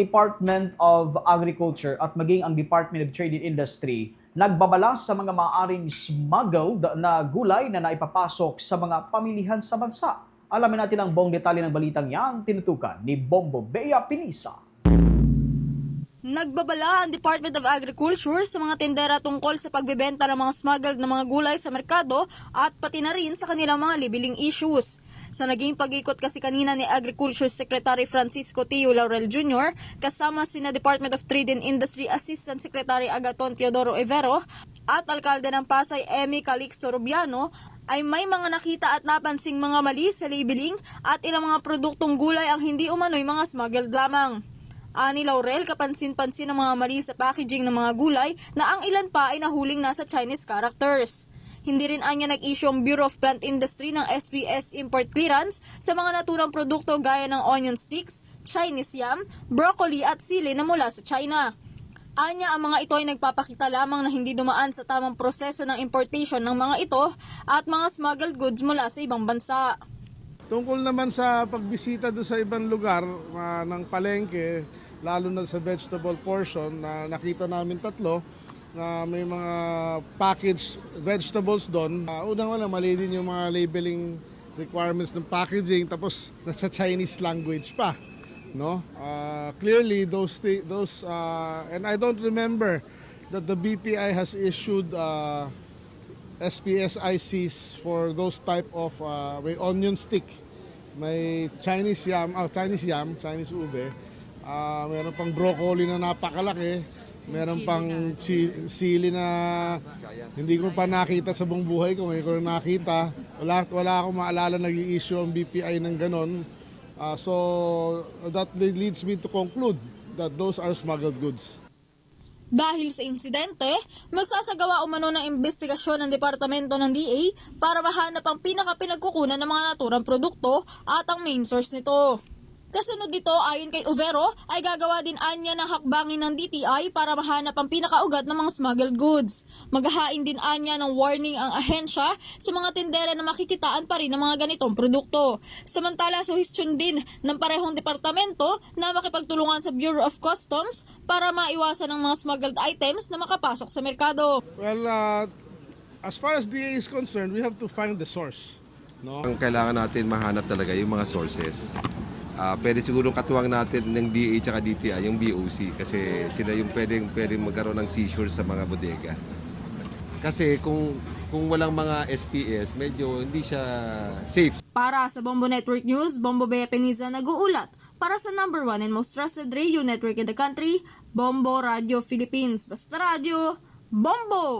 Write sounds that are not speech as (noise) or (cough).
Department of Agriculture at maging ang Department of Trade and Industry nagbabala sa mga maaaring smuggled na gulay na naipapasok sa mga pamilihan sa bansa. Alamin natin ang buong detalye ng balitang yan, tinutukan ni Bombo Bea Pinisa. Nagbabala ang Department of Agriculture sa mga tendera tungkol sa pagbebenta ng mga smuggled na mga gulay sa merkado at pati na rin sa kanilang mga libiling issues. Sa naging pag-ikot kasi kanina ni Agriculture Secretary Francisco Tio Laurel Jr. kasama sina Department of Trade and Industry Assistant Secretary Agaton Teodoro Evero at Alkalde ng Pasay Emi Calixto Rubiano ay may mga nakita at napansing mga mali sa labeling at ilang mga produktong gulay ang hindi umano'y mga smuggled lamang. Ani Laurel, kapansin-pansin ng mga mali sa packaging ng mga gulay na ang ilan pa ay nahuling nasa Chinese characters. Hindi rin anya nag-issue ang Bureau of Plant Industry ng SPS import clearance sa mga naturang produkto gaya ng onion sticks, Chinese yam, broccoli at sili na mula sa China. Anya ang mga ito ay nagpapakita lamang na hindi dumaan sa tamang proseso ng importation ng mga ito at mga smuggled goods mula sa ibang bansa. Tungkol naman sa pagbisita do sa ibang lugar ah, ng palengke, lalo na sa vegetable portion, na nakita namin tatlo na may mga packaged vegetables doon. Uh, Unang-una, mali din yung mga labeling requirements ng packaging tapos (laughs) nasa Chinese language pa. No? Uh, clearly, those, those uh, and I don't remember that the BPI has issued uh, SPS ICs for those type of uh, may onion stick, may Chinese yam, ah, Chinese yam, Chinese ube, ah, meron pang broccoli na napakalaki, meron pang si- sili na hindi ko pa nakita sa buong buhay ko, ngayon ko na nakita. Wala, wala akong maalala nag-i-issue ang BPI ng ganon. Ah, so that leads me to conclude that those are smuggled goods. Dahil sa insidente, magsasagawa umano ng investigasyon ng Departamento ng DA para mahanap ang pinakapinagkukunan ng mga naturang produkto at ang main source nito. Kasunod dito, ayon kay Overo, ay gagawa din anya ng hakbangin ng DTI para mahanap ang pinakaugat ng mga smuggled goods. Maghahain din anya ng warning ang ahensya sa mga tindera na makikitaan pa rin ng mga ganitong produkto. Samantala, suhestyon din ng parehong departamento na makipagtulungan sa Bureau of Customs para maiwasan ang mga smuggled items na makapasok sa merkado. Well, uh, as far as DA is concerned, we have to find the source. No? Ang kailangan natin mahanap talaga yung mga sources. Ah, pwede siguro katuwang natin ng DA at DTI, yung BOC, kasi sila yung pwedeng, pwedeng magkaroon ng seizure sa mga bodega. Kasi kung, kung walang mga SPS, medyo hindi siya safe. Para sa Bombo Network News, Bombo Bea Peniza nag-uulat. Para sa number one and most trusted radio network in the country, Bombo Radio Philippines. Basta Radio, Bombo!